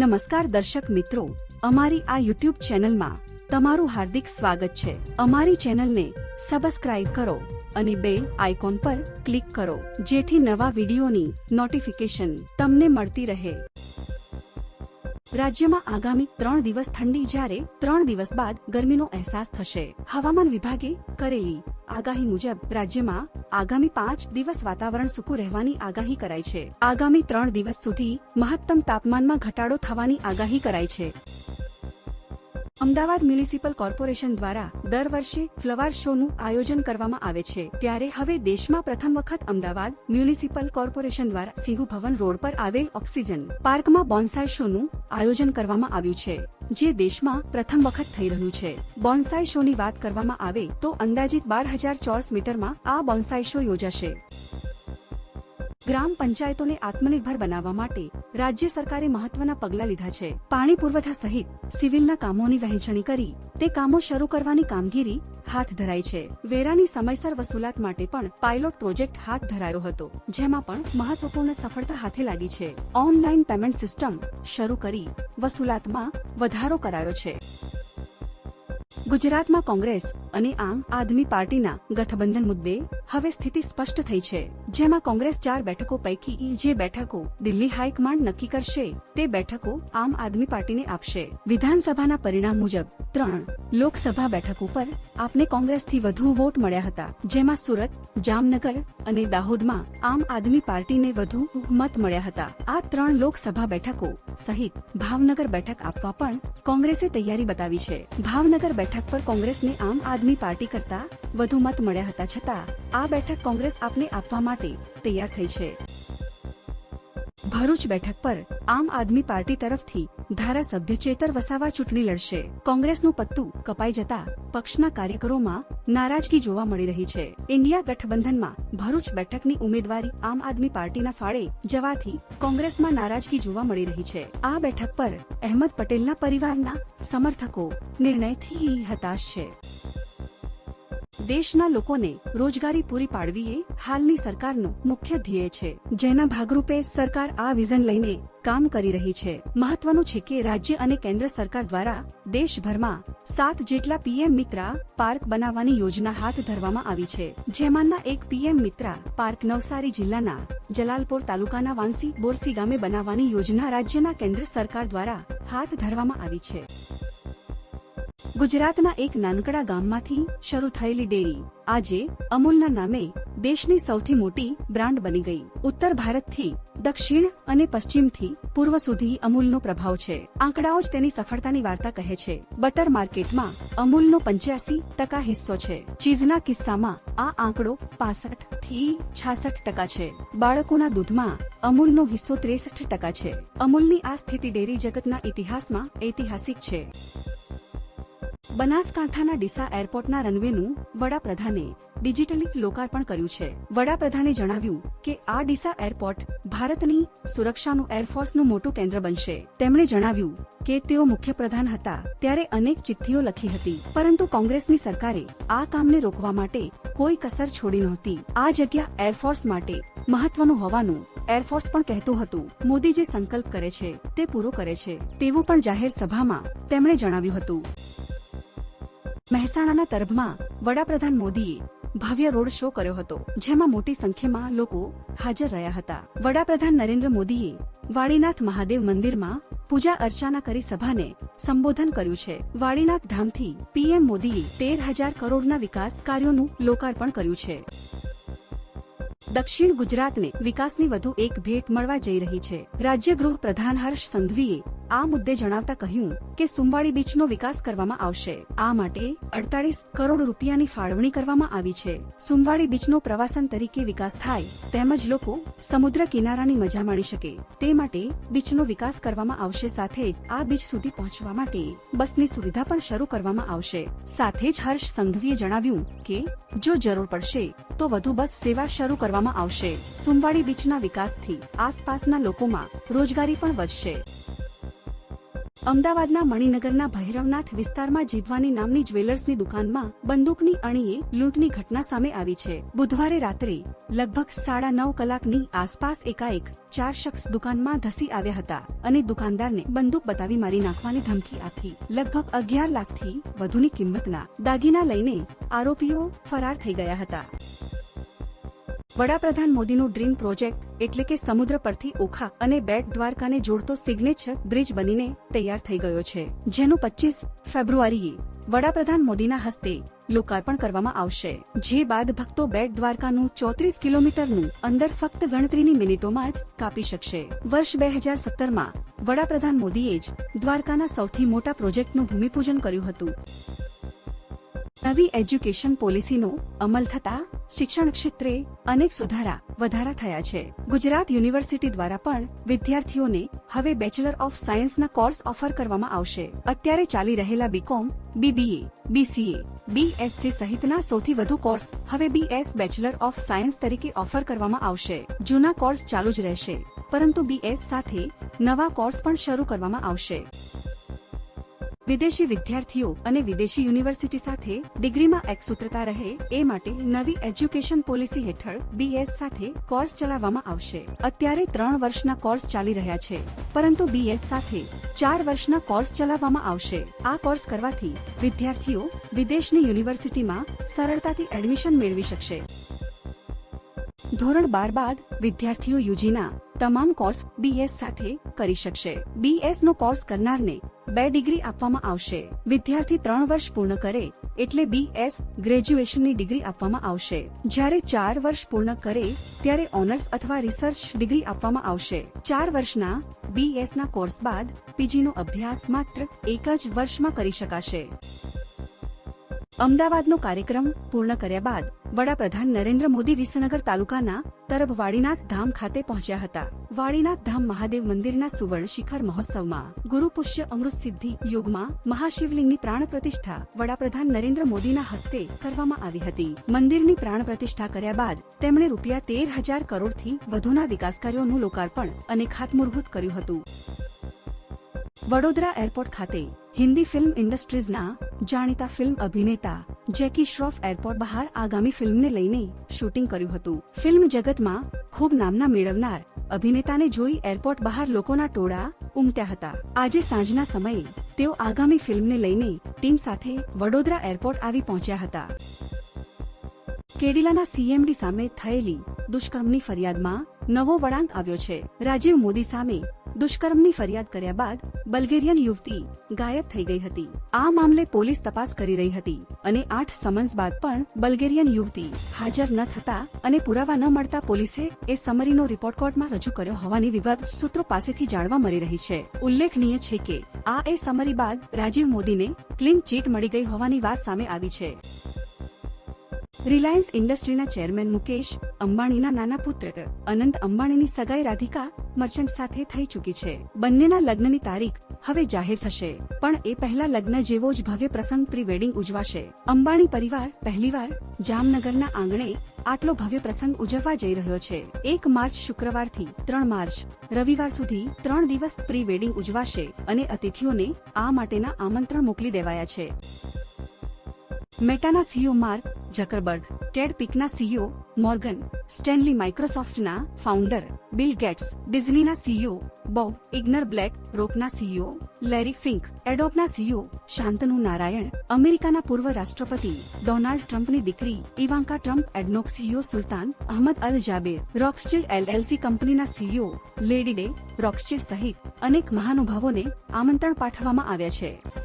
નમસ્કાર દર્શક મિત્રો, અમારી આ યુટ્યુબ ચેનલમાં તમારું હાર્દિક સ્વાગત છે. અમારી ચેનલને સબસ્ક્રાઇબ કરો અને બે આઇકોન પર ક્લિક કરો, જેથી નવા વિડીયોની નોટિફિકેશન તમને મળતી રહે. રાજ્યમાં આગામી ત્રણ દિવસ ઠંડી જ્યારે ત્રણ દિવસ બાદ ગરમીનો અહેસાસ થશે. હવામાન વિભાગે કરેલી આગાહી મુજબ રાજ્યમાં આગામી પાંચ દિવસ વાતાવરણ સૂકું રહેવાની આગાહી કરાઈ છે. આગામી ત્રણ દિવસ સુધી મહત્તમ તાપમાનમાં ઘટાડો થવાની આગાહી કરાઈ છે. અમદાવાદ મ્યુનિસિપલ કોર્પોરેશન દ્વારા દર વર્ષે ફ્લવર શોનું આયોજન કરવામાં આવે છે. ત્યારે હવે દેશમાં પ્રથમ વખત અમદાવાદ મ્યુનિસિપલ કોર્પોરેશન દ્વારા સિંહુ ભવન રોડ પર આવેલ ઓક્સિજન પાર્કમાં બોન્સાઈ શોનું આયોજન કરવામાં આવ્યું છે, જે દેશમાં પ્રથમ વખત થઈ રહ્યું છે. બોન્સાઈ શોની વાત કરવામાં આવે તો અંદાજિત બાર હજાર ચોરસ મીટરમાં આ બોન્સાઈ શો યોજાશે. ગ્રામ પંચાયતોને આત્મનિર્ભર બનાવવા માટે રાજ્ય સરકારે મહત્વના પગલાં લીધા છે. પાણી પુરવઠા સહિત સિવિલના કામોની વહેંચણી કરી, તે કામો શરૂ કરવાની કામગીરી હાથ ધરાઈ છે. વેરાની સમયસર વસૂલાત માટે પણ પાયલોટ પ્રોજેક્ટ હાથ ધરાયો હતો, જેમાં પણ મહત્વપૂર્ણ સફળતા હાથે લાગી છે. ઓનલાઈન પેમેન્ટ સિસ્ટમ શરૂ કરી, વસૂલાતમાં વધારો કરાયો છે. ગુજરાતમાં કોંગ્રેસ અને આમ આદમી પાર્ટીના ગઠબંધન મુદ્દે હવે સ્થિતિ સ્પષ્ટ થઈ છે. જેમાં કોંગ્રેસ ચાર બેઠકો પૈકી જે બેઠકો દિલ્હી હાઈકમાન્ડ નક્કી કરશે, તે બેઠકો આમ આદમી પાર્ટીને આપશે. વિધાનસભાના પરિણામ મુજબ, ત્રણ લોકસભા બેઠક ઉપર આપને કોંગ્રેસથી વધુ વોટ મળ્યા હતા, જેમાં સુરત, જામનગર અને દાહોદમાં આમ આદમી પાર્ટીને વધુ મત મળ્યા હતા. આ ત્રણ લોકસભા બેઠકો સહિત ભાવનગર બેઠક આપવા પણ કોંગ્રેસે તૈયારી બતાવી છે. ભાવનગર બેઠક પર કોંગ્રેસને આમ આદમી પાર્ટી કરતા વધુ મત મળ્યા હતા છતાં, આ બેઠક કોંગ્રેસ આપને આપવા માટે તૈયાર થઈ છે. ભરૂચ બેઠક પર આમ આદમી પાર્ટી તરફથી ધારાસભ્ય ચેતર વસાવા ચૂંટણી લડશે. કોંગ્રેસનું પત્તું કપાઈ જતા પક્ષના કાર્યકરોમાં નારાજગી જોવા મળી રહી છે. ઇન્ડિયા ગઠબંધનમાં ભરૂચ બેઠકની ઉમેદવારી આમ આદમી પાર્ટીના ફાળે જવાથી કોંગ્રેસમાં નારાજગી જોવા મળી રહી છે. આ બેઠક પર અહેમદ પટેલના પરિવારના સમર્થકો નિર્ણયથી હતાશ છે. દેશના લોકોને રોજગારી પૂરી પાડવી એ હાલની સરકારનો મુખ્ય ધ્યેય છે. જેના ભાગરૂપે સરકાર આ વિઝન લઈને કામ કરી રહી છે. મહત્વનું છે કે રાજ્ય અને કેન્દ્ર સરકાર દ્વારા દેશભરમાં સાત જેટલા પીએમ મિત્રા પાર્ક બનાવવાની યોજના હાથ ધરવામાં આવી છે. જેમાંના એક પીએમ મિત્રા પાર્ક નવસારી જિલ્લાના જલાલપોર તાલુકાના વાંસી બોરસી ગામે બનાવવાની યોજના રાજ્યના કેન્દ્ર સરકાર દ્વારા હાથ ધરવામાં આવી છે. ગુજરાતના એક નાનકડા ગામમાંથી શરૂ થયેલી ડેરી આજે અમૂલના નામે દેશની સૌથી મોટી બ્રાન્ડ બની ગઈ. ઉત્તર ભારતથી, દક્ષિણ અને પશ્ચિમથી પૂર્વ સુધી અમૂલનો પ્રભાવ છે. આંકડાઓ જ તેની સફળતાની વાર્તા કહે છે. બટર માર્કેટમાં અમૂલનો પંચ્યાસી ટકા હિસ્સો છે. ચીઝના કિસ્સામાં આ આંકડો પાસઠથી છાસઠ ટકા છે. બાળકોના દૂધમાં અમૂલનો હિસ્સો ત્રેસઠ ટકા છે. અમૂલની આ સ્થિતિ ડેરી જગતના ઇતિહાસમાં ઐતિહાસિક છે. બનાસકાંઠાના ડીસા એરપોર્ટના રનવેનું વડાપ્રધાને ડિજિટલી લોકાર્પણ કર્યું છે. વડાપ્રધાને જણાવ્યું કે આ ડીસા એરપોર્ટ ભારતની સુરક્ષાનું એરફોર્સનું મોટું કેન્દ્ર બનશે. તેમણે જણાવ્યું કે તેઓ મુખ્યપ્રધાન હતા ત્યારે અનેક ચિઠ્ઠીઓ લખી હતી, પરંતુ કોંગ્રેસની સરકારે આ કામને રોકવા માટે કોઈ કસર છોડી નહોતી. આ જગ્યા એરફોર્સ માટે મહત્વનું હોવાનું એરફોર્સ પણ કહેતું હતું. મોદી જે સંકલ્પ કરે છે, તે પૂરો કરે છે, તેવું પણ જાહેર સભામાં તેમણે જણાવ્યું હતું. મહેસાણાના તરભમાં વડાપ્રધાન મોદીએ ભવ્ય રોડ શો કર્યો હતો, જેમાં મોટી સંખ્યામાં લોકો હાજર રહ્યા હતા. વડાપ્રધાન નરેન્દ્ર મોદીએ વાડીનાથ મહાદેવ મંદિરમાં પૂજા અર્ચના કરી સભાને સંબોધન કર્યું છે. વાડીનાથ ધામથી પીએમ મોદીએ તેર હજાર કરોડના વિકાસ કાર્યોનું લોકાર્પણ કર્યું છે. દક્ષિણ ગુજરાતને વિકાસની વધુ એક ભેટ મળવા જઈ રહી છે. રાજ્ય ગૃહ પ્રધાન હર્ષ સંઘવીએ આ મુદ્દે જણાવતા કહ્યું કે સુંબાળી બીચનો વિકાસ કરવામાં આવશે. આ માટે અડતાલીસ કરોડ રૂપિયાની ફાળવણી કરવામાં આવી છે. સુંબાળી બીચનો પ્રવાસન તરીકે વિકાસ થાય, તેમજ લોકો સમુદ્ર કિનારાની મજા માણી શકે. તે માટે બીચનો વિકાસ કરવામાં આવશે સાથે જ આ બીચ સુધી પહોંચવા માટે બસની સુવિધા પણ શરૂ કરવામાં આવશે. સાથે જ હર્ષ સંઘવીએ જણાવ્યું કે, જો જરૂર પડશે, તો વધુ બસ સેવા શરૂ કરવામાં આવશે. સુમવાડી બીચના વિકાસથી આસપાસના લોકોમાં રોજગારી પણ વધશે. અમદાવાદના મણિનગરના ભૈરવનાથ વિસ્તારમાં જીભવાની નામની જ્વેલર્સની દુકાનમાં બંદૂકની અણીએ લૂંટની ઘટના સામે આવી છે. બુધવારે રાત્રે લગભગ સાડા નવ કલાકની આસપાસ એકાએક ચાર શખ્સ દુકાનમાં ધસી આવ્યા હતા અને દુકાનદારને બંદૂક બતાવી મારી નાખવાની ધમકી આપી. લગભગ અગિયાર લાખથી વધુની કિંમતના દાગીના લઈને આરોપીઓ ફરાર થઈ ગયા હતા. વડાપ્રધાન મોદીનું ડ્રીમ પ્રોજેક્ટ એટલે કે સમુદ્ર પરથી ઓખા અને બેટ દ્વારકાને જોડતો સિગ્નેચર બ્રિજ બનીને તૈયાર થઈ ગયો છે, જેનું પચીસ ફેબ્રુઆરીએ વડાપ્રધાન મોદીના હસ્તે લોકાર્પણ કરવામાં આવશે. જે બાદ ભક્તો બેટ દ્વારકાનું ચોત્રીસ કિલોમીટરનું અંદર ફક્ત ગણતરીની મિનિટોમાં જ કાપી શકશે. વર્ષ બે હજાર સત્તરમાં વડાપ્રધાન મોદીએ જ દ્વારકાના સૌથી મોટા પ્રોજેક્ટનું ભૂમિપૂજન કર્યું હતું. નવી એજ્યુકેશન પોલિસીનો અમલ થતા શિક્ષણ ક્ષેત્રે અનેક સુધારા વધારા થયા છે. ગુજરાત યુનિવર્સિટી દ્વારા પણ વિદ્યાર્થીઓને હવે બેચલર ઓફ સાયન્સના કોર્સ ઓફર કરવામાં આવશે. અત્યારે ચાલી રહેલા બીકોમ બીબીએ બીસીએ બીએસસી સહિતના સૌથી વધુ કોર્સ હવે બીએસ બેચલર ઓફ સાયન્સ તરીકે ઓફર કરવામાં આવશે. જૂના કોર્સ ચાલુ જ રહેશે, પરંતુ બીએસ સાથે નવા કોર્સ પણ શરૂ કરવામાં આવશે. વિદેશી વિદ્યાર્થીઓ અને વિદેશી યુનિવર્સિટી સાથે ડિગ્રીમાં એકસૂત્રતા રહે એ માટે નવી એજ્યુકેશન પોલિસી હેઠળ બીએસ સાથે કોર્સ ચલાવવામાં આવશે. અત્યારે ત્રણ વર્ષના કોર્સ ચાલી રહ્યા છે, પરંતુ બીએસ સાથે ચાર વર્ષના કોર્સ ચલાવવામાં આવશે. આ કોર્સ કરવાથી વિદ્યાર્થીઓ વિદેશની યુનિવર્સિટીમાં સરળતાથી એડમિશન મેળવી શકશે. ધોરણ બાર બાદ વિદ્યાર્થીઓ યુજીના તમામ કોર્સ બીએસ સાથે કરી શકશે. બીએસ નો કોર્સ કરનારને બે ડિગ્રી આપવામાં આવશે. વિદ્યાર્થી ત્રણ વર્ષ પૂર્ણ કરે એટલે બીએસ ગ્રેજ્યુએશનની ડિગ્રી આપવામાં આવશે. જ્યારે ચાર વર્ષ પૂર્ણ કરે ત્યારે ઓનર્સ અથવા રિસર્ચ ડિગ્રી આપવામાં આવશે. ચાર વર્ષના બીએસના કોર્સ બાદ પીજી નો અભ્યાસ માત્ર એક જ વર્ષમાં કરી શકાશે. અમદાવાદનો કાર્યક્રમ પૂર્ણ કર્યા બાદ વડાપ્રધાન નરેન્દ્ર મોદી વિસનગર તાલુકાના તરફ વાડીનાથ ધામ ખાતે પહોંચ્યા હતા. વાડીનાથ ધામ મહાદેવ મંદિરના સુવર્ણ શિખર મહોત્સવમાં ગુરુ પુષ્ય અમૃત સિદ્ધિ યુગમાં મહાશિવલિંગની પ્રાણ પ્રતિષ્ઠા વડાપ્રધાન નરેન્દ્ર મોદીના હસ્તે કરવામાં આવી હતી. મંદિરની પ્રાણ પ્રતિષ્ઠા કર્યા બાદ તેમણે રૂપિયા તેર હજાર કરોડથી વધુના વિકાસ કાર્યોનું લોકાર્પણ અને ખાતમુહૂર્ત કર્યું હતું. વડોદરા એરપોર્ટ ખાતે હિન્દી ફિલ્મ ઇન્ડસ્ટ્રીઝના જાણીતા ફિલ્મ અભિનેતા જેકી શ્રોફ એરપોર્ટ બહાર આગામી ફિલ્મને લઈને શૂટિંગ કર્યું હતું. ફિલ્મ જગતમાં ખૂબ નામના મેળવનાર અભિનેતાને જોઈ એરપોર્ટ બહાર લોકોના ટોળા ઉમટ્યા હતા. આજે સાંજના સમયે તેઓ આગામી ફિલ્મને લઈને ટીમ સાથે વડોદરા એરપોર્ટ આવી પહોંચ્યા હતા. કેડિલાના સીએમડી સામે થયેલી દુષ્કર્મની ફરિયાદમાં નવો વળાંક આવ્યો છે. રાજીવ મોદી સામે દુષ્કર્મની ફરિયાદ કર્યા બાદ બલ્ગેરિયન યુવતી ગાયબ થઈ ગઈ હતી. આ મામલે પોલીસ તપાસ કરી રહી હતી અને આઠ સમન્સ બાદ પણ બલ્ગેરિયન યુવતી હાજર ન થતા અને પુરાવા ન મળતા પોલીસે એ સમરીનો રિપોર્ટ કોર્ટમાં રજૂ કર્યો હોવાની વિવાદ સૂત્રો પાસેથી જાણવા મળી રહી છે. ઉલ્લેખનીય છે કે આ એ સમરી બાદ રાજીવ મોદીને ક્લીન ચીટ મળી ગઈ હોવાની વાત સામે આવી છે. રિલાયન્સ ઇન્ડસ્ટ્રીના ચેરમેન મુકેશ અંબાણીના નાના પુત્ર અનંત અંબાણીની સગાઈ રાધિકા મર્ચન્ટ સાથે થઈ ચૂકી છે. બંનેના લગ્નની તારીખ હવે જાહેર થશે, પણ એ પહેલા લગ્ન જેવો જ ભવ્ય પ્રસંગ પ્રી વેડિંગ ઉજવાશે. અંબાણી પરિવાર પહેલીવાર જામનગરના આંગણે આટલો ભવ્ય પ્રસંગ ઉજવવા જઈ રહ્યો છે. એક માર્ચ શુક્રવારથી ત્રણ માર્ચ રવિવાર સુધી ત્રણ દિવસ પ્રી વેડિંગ ઉજવાશે અને અતિથિઓને આ માટેના આમંત્રણ મોકલી દેવાયા છે. મેટાના સીઈઓ માર્ક ઝકરબર્ગ ટેડ પિકના સીઈઓ મોર્ગન સ્ટેનલી માઇક્રોસોફ્ટના ફાઉન્ડર બિલ ગેટ્સ ડિઝનીના સીઈઓ બોબ ઇગ્નર બ્લેક રોકના સીઈઓ લેરી ફિંક એડોબના સીઈઓ શાંતનુ નારાયણ અમેરિકાના પૂર્વ રાષ્ટ્રપતિ ડોનાલ્ડ ટ્રમ્પની દીકરી Ivanka Trump ADNOC CEO Sultan Ahmed Al Jaber Rothschild LLC કંપનીના સીઈઓ લેડી ડે રોક્સચીડ સહિત અનેક મહાનુભાવોને આમંત્રણ પાઠવવામાં આવ્યા છે